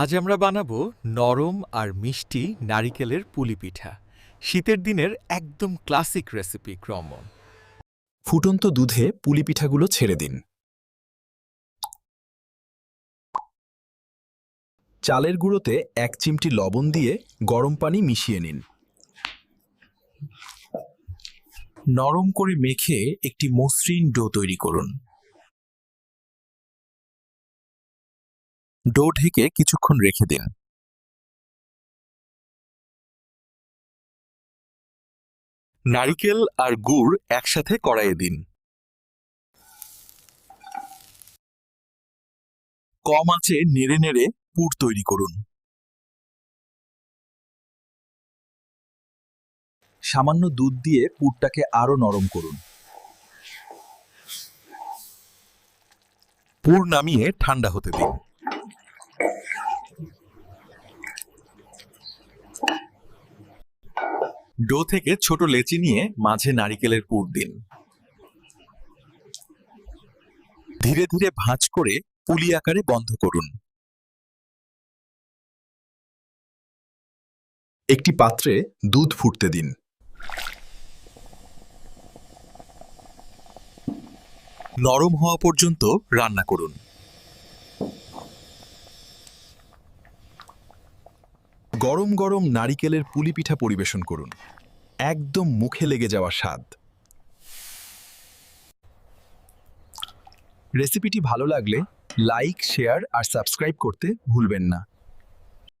আজ আমরা বানাবো নরম আর মিষ্টি নারিকেলের পুলি পিঠা। শীতের দিনের একদম ক্লাসিক রেসিপি ক্রমণ ফুটন্ত দুধে পুলি পিঠাগুলো ছেড়ে দিন। চালের গুঁড়োতে এক চিমটি লবণ দিয়ে গরম পানি মিশিয়ে নিন। নরম করে মেখে একটি মসৃণ ডো তৈরি করুন। ডো ঢেকে কিছুক্ষণ রেখে দিন। নারিকেল আর গুড় একসাথে কড়াইয়ে দিন। কম আঁচে নেড়ে নেড়ে পুর তৈরি করুন। সামান্য দুধ দিয়ে পুরটাকে আরও নরম করুন। পুর নামিয়ে ঠান্ডা হতে দিন। ডো থেকে ছোট লেচি নিয়ে মাঝে নারিকেলের পুর দিন। ধীরে ধীরে ভাঁজ করে পুলি আকারে বন্ধ করুন। একটি পাত্রে দুধ ফুটতে দিন। নরম হওয়া পর্যন্ত রান্না করুন। গরম গরম নারিকেলের পুলি পিঠা পরিবেশন করুন। একদম মুখে লেগে যাওয়া স্বাদ। রেসিপিটি ভালো লাগলে লাইক শেয়ার আর সাবস্ক্রাইব করতে ভুলবেন না।